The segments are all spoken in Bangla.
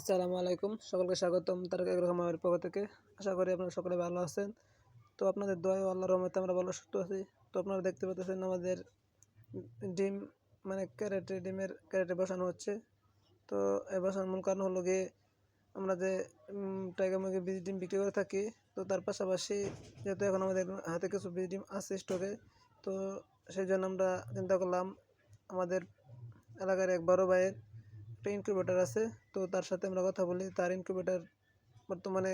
আসসালামু আলাইকুম। সকলকে স্বাগতম তারক একরকম আমার পক্ষ থেকে। আশা করি আপনারা সকলে ভালো আছেন। তো আপনাদের দোয়া ও আল্লাহর রহমতে আমরা ভালো, সুস্থ আছি। তো আপনারা দেখতে পাচ্ছেন আমাদের ডিম মানে ক্যারেটে, ডিমের ক্যারেটে বসানো হচ্ছে। তো এই বসানোর মূল কারণ হলো গিয়ে আমরা যে টাইগার মুরগির বীজ ডিম বিক্রি করে থাকি, তো তার পাশাপাশি যেহেতু এখন আমাদের হাতে কিছু বীজ ডিম আছে স্টকে, তো সেই জন্য আমরা চিন্তা করলাম আমাদের এলাকার এক বড় ভাইয়ের একটা ইনকিউবেটার আছে, তো তার সাথে আমরা কথা বলি। তার ইনকিউবেটার বর্তমানে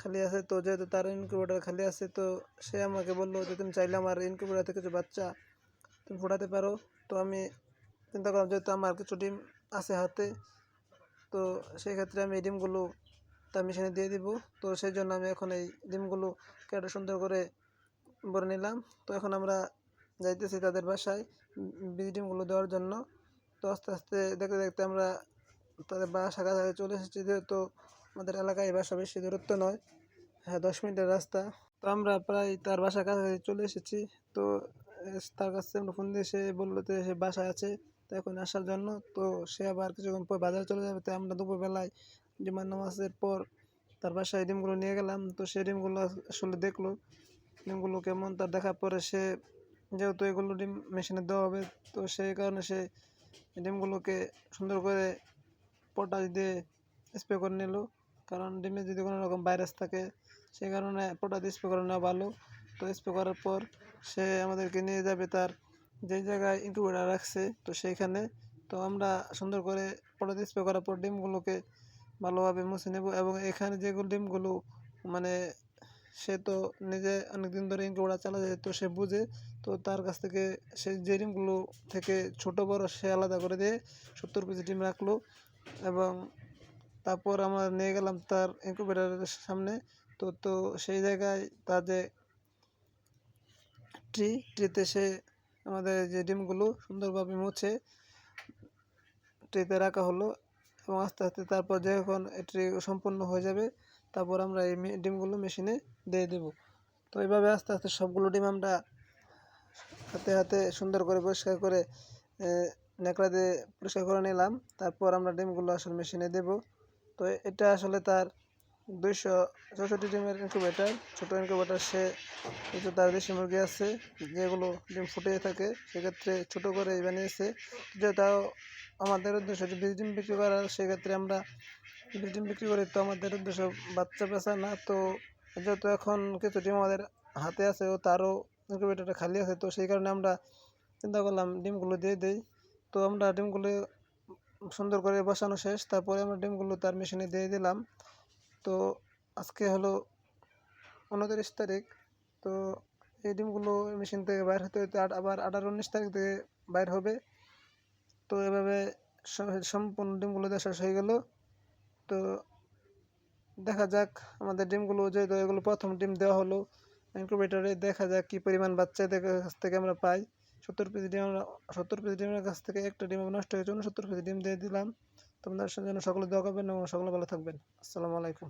খালি আছে, তো যেহেতু তার ইনকিউবেটার খালি আছে, তো সে আমাকে বলল যে, তুমি চাইলে আমার ইনকিউবেটার থেকে কিছু বাচ্চা তুমি ফোটাতে পারো। তো আমি চিন্তা করলাম, যেহেতু আমার কিছু ডিম আছে হাতে, তো সেই ক্ষেত্রে আমি এই ডিমগুলো তার মেশিনে দিয়ে দিব। তো সেই জন্য আমি এখন এই ডিমগুলো কেটে সুন্দর করে ভরে নিলাম। তো এখন আমরা যাইতেছি তাদের বাসায় বীজ ডিমগুলো দেওয়ার জন্য। তো আস্তে আস্তে দেখতে দেখতে আমরা তাদের বাসা কাছাকাছি চলে এসেছি, যেহেতু আমাদের এলাকায় বাসা বেশি দূরত্ব নয় হ্যাঁ দশ মিনিটের রাস্তা। তো আমরা প্রায় তার বাসা কাছাকাছি চলে এসেছি। তো তার কাছে আমরা ফোন দিয়ে সে বলল যে সে বাসায় আছে, তো এখন আসার জন্য। তো সে আবার কিছুক্ষণ পর বাজারে চলে যাবে। তো আমরা দুপুরবেলায় ডিমার নামাজের পর তার বাসায় ডিমগুলো নিয়ে গেলাম। তো সে ডিমগুলো আসলে দেখল, ডিমগুলো কেমন তার দেখার পরে সে, যেহেতু এগুলো ডিম মেশিনে দেওয়া হবে, তো সেই কারণে সে ডিমগুলোকে সুন্দর করে পটাশ দিয়ে স্প্রে করে নিল। কারণ ডিমে যদি কোনো রকম ভাইরাস থাকে, সেই কারণে পটাশ দিয়ে স্প্রে করে নেওয়া ভালো। তো স্প্রে করার পর সে আমাদেরকে নিয়ে যাবে তার যেই জায়গায় ইনকিউবেটার রাখছে, তো সেইখানে। তো আমরা সুন্দর করে পটাশ স্প্রে করার পর ডিমগুলোকে ভালোভাবে মুছে নেব এবং এখানে যেগুলো ডিমগুলো মানে সে তো নিজে অনেক দিন ধরে ইনকিউবেটার চালা যায়, তো সে বুঝে। তো তার কাছ থেকে সে যে ডিমগুলো থেকে ছোট, বড় সে আলাদা করে দিয়ে সত্তর পিস ডিম রাখল এবং তারপর আমরা নিয়ে গেলাম তার ইনকিউবেটারের সামনে। তো তো সেই জায়গায় যে ট্রি ট্রিতে সে আমাদের যে ডিমগুলো সুন্দরভাবে মুছে ট্রিতে রাখা হলো এবং আস্তে আস্তে তারপর যখন এটি সম্পূর্ণ হয়ে যাবে তারপর আমরা এই ডিমগুলো মেশিনে দিয়ে দেব। তো এইভাবে আস্তে আস্তে সবগুলো ডিম আমরা হাতে হাতে সুন্দর করে পরিষ্কার করে ন্যাকড়া দিয়ে পরিষ্কার করে নিলাম। তারপর আমরা ডিমগুলো আসলে মেশিনে দেব। তো এটা আসলে তার দুইশো চৌষট্টি ডিমের ইনকুবেটার ছোটো ইনকুবেটার সে কিছু তার দেশি মুরগি আছে। যেগুলো ডিম ফুটিয়ে থাকে, সেক্ষেত্রে ছোটো করে বানিয়েছে। যেটাও আমাদের উদ্দেশ্য বীজ ডিম বিক্রি করার সেক্ষেত্রে আমরা ডিম বিক্রি করি, তো আমাদের উদ্দেশ্য বাচ্চা পেঁচা না। তো যেহেতু এখন কিছু ডিম আমাদের হাতে আছে ও তারও ইনকিউবেটারটা খালি আছে, তো সেই কারণে আমরা চিন্তা করলাম ডিমগুলো দিয়ে দিই। তো আমরা ডিমগুলো সুন্দর করে বসানো শেষ, তারপরে আমরা ডিমগুলো তার মেশিনে দিয়ে দিলাম। তো আজকে হলো উনত্রিশ তারিখ, তো এই ডিমগুলো মেশিন থেকে বাইর হতে হতে আবার আঠারো, উনিশ তারিখ থেকে বাইর হবে। তো এভাবে সম্পূর্ণ ডিমগুলো দেওয়া শেষ হয়ে গেল। তো দেখা যাক আমাদের ডিমগুলো যেহেতু এগুলো প্রথম ডিম দেওয়া হলো ইনকুবেটারে দেখা যাক কী পরিমাণ বাচ্চাদের কাছ থেকে আমরা পাই। সত্তর পিস ডিম আমরা, সত্তর পিস ডিমের কাছ থেকে একটা ডিম নষ্ট হয়েছে সত্তর পিস ডিম দিয়ে দিলাম। তোমাদের জন্য সকলে দোয়া করবেন এবং সকলে ভালো থাকবেন। আসসালামু আলাইকুম।